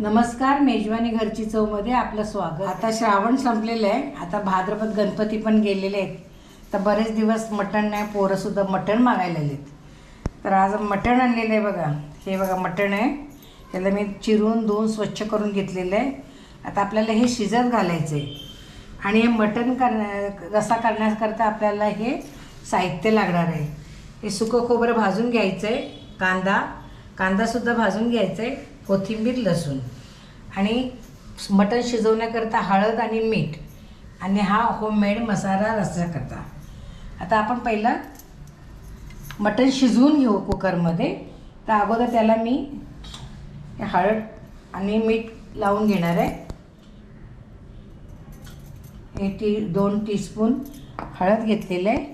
नमस्कार मेजवानी घरची चवमध्ये आपलं स्वागत. आता श्रावण संपलेलं आहे. आता भाद्रपद गणपती पण गेलेले आहेत. तर बरेच दिवस मटण नाही पोरंसुद्धा मटण मागायला आलेत. तर आज मटण आणलेलं आहे बघा. हे बघा मटण आहे. त्याला मी चिरून धुवून स्वच्छ करून घेतलेलं आहे. आता आपल्याला हे शिजत घालायचं आहे आणि हे मटण करण्या रसा करण्याकरता आपल्याला हे साहित्य लागणार आहे. हे सुकं खोबरं भाजून घ्यायचं आहे कांदा कांदासुद्धा भाजून घ्यायचं आहे कोथिंबीर लसूण. आणि मटण शिजवण्याकरता हळद आणि मीठ. आणि हा होममेड मसाला रस्त्याकरता आता आपण पहिलं मटण शिजवून घेऊ कुकरमध्ये. तर अगोदर त्याला मी हळद आणि मीठ लावून घेणार आहे. हे टी दोन टीस्पून हळद घेतलेलं आहे.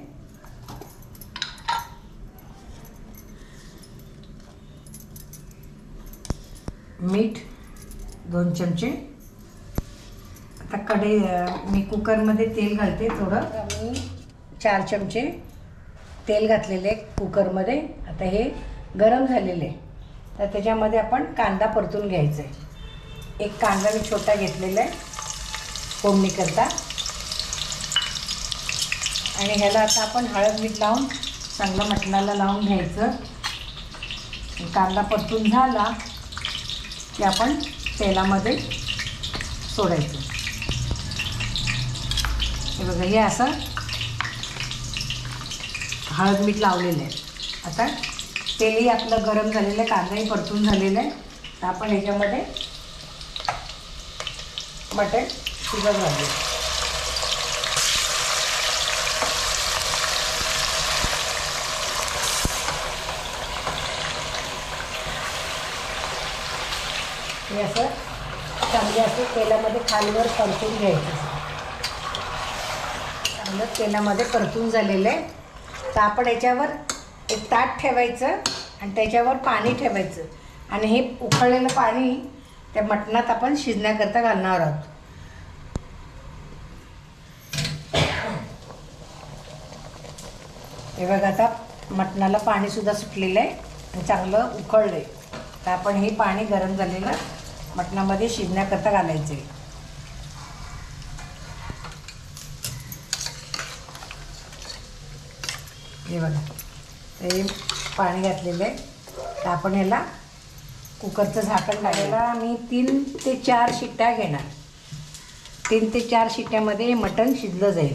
मीठ दोन चमचे. आता कडे मी कुकरमध्ये तेल घालते थोडं. मी चार चमचे तेल घातलेले आहे कुकरमध्ये. आता हे गरम झालेले. आहे तर त्याच्यामध्ये आपण कांदा परतून घ्यायचा आहे एक कांदा मी छोटा घेतलेला आहे फोडणीकरता. आणि ह्याला आता आपण हळद मीठ लावून चांगलं मटणाला लावून घ्यायचं. कांदा परतून झाला. ते आपण तेलामध्ये सोडायचं. हे बघा हे असं हळद मीठ लावलेलं आहे. आता तेलही आपलं गरम झालेलं आहे कांदाही परतून झालेलं आहे. तर आपण ह्याच्यामध्ये मटण शिजत घालूया हे असं चांगले असं तेलामध्ये खालीवर परतून घ्यायचं. चांगलं तेलामध्ये परतून झालेलं आहे. तर आपण याच्यावर एक ताट ठेवायचं आणि त्याच्यावर पाणी ठेवायचं. आणि हे उकळलेलं पाणी त्या मटणात आपण शिजण्याकरता घालणार आहोत. हे बघा आता मटणाला पाणीसुद्धा सुटलेलं आहे आणि चांगलं उकळलं आहे तर आपण हे पाणी गरम झालेलं मटणामध्ये शिजण्याकरता घालायचे हे बघा तर हे पाणी घातलेलं आहे. तर आपण ह्याला कुकरचं झाकण टाकायला मी तीन ते चार शिट्ट्या घेणार. तीन ते चार शिट्ट्यामध्ये मटण शिजलं जाईल.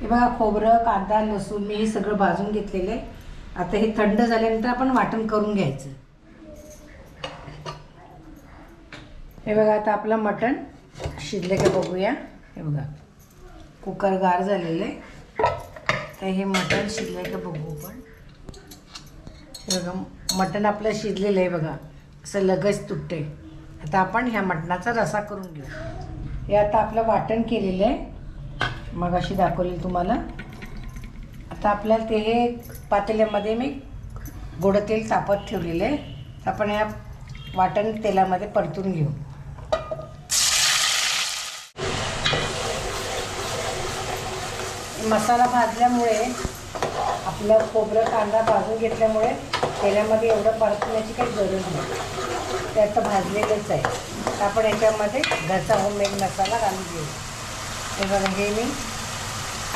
हे बघा खोबरं कांदा लसूण मी हे सगळं भाजून घेतलेलं आहे. आता हे थंड झाल्यानंतर आपण वाटण करून घ्यायचं. हे बघा आता आपलं मटण शिजले का बघूया. हे बघा कुकर गार झालेलं आहे. तर हे मटण शिजलं का बघू आपण. हे बघा मटण आपलं शिजलेलं आहे बघा असं लगेच तुटते आता आपण ह्या मटणाचा रसा करून घेऊ. हे आता आपलं वाटण केलेलं आहे. मग अशी दाखवली तुम्हाला. तर आपल्याला ते हे पातेल्यामध्ये मी गोडं तेल तापत ठेवलेलं आहे. आपण या वाटण तेलामध्ये परतून घेऊ. मसाला भाजल्यामुळे आपलं खोबरं कांदा भाजून घेतल्यामुळे तेलामध्ये एवढं परतण्याची काही गरज नाही. ते आता भाजलेलंच आहे. तर आपण याच्यामध्ये घरचा होममेड मसाला घालून घेऊ. हे बघा हे मी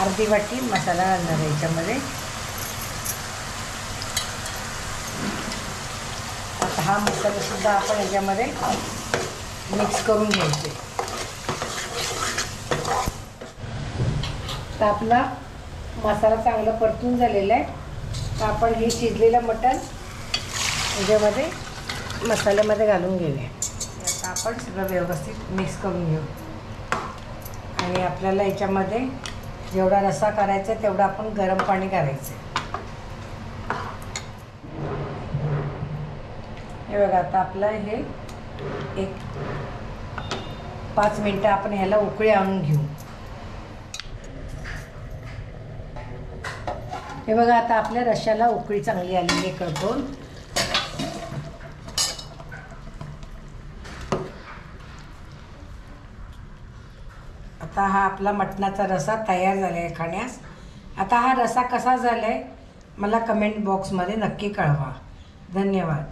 अर्धी वाटी मसाला घालणार याच्यामध्ये. आता हा मसालासुद्धा आपण याच्यामध्ये मिक्स करून घ्यायचे. तर आपला मसाला चांगला परतून झालेला आहे. तर आपण हे शिजलेलं मटण याच्यामध्ये मसाल्यामध्ये घालून घेऊया. आता आपण सगळं व्यवस्थित मिक्स करून घेऊ. आणि आपल्याला याच्यामध्ये जेवढा रस्सा करायचा आहे तेवढं आपण गरम पाणी करायचं. हे बघा आता आपलं हे एक पाच मिनटं आपण ह्याला उकळी आणून घेऊ. हे बघा आता आपल्या रश्याला उकळी चांगली आलेली आहे आता हा आपला मटणाचा रसा तयार झाला आहे खाण्यास. आता हा रसा कसा झाला आहे मला कमेंट बॉक्समध्ये नक्की कळवा. धन्यवाद.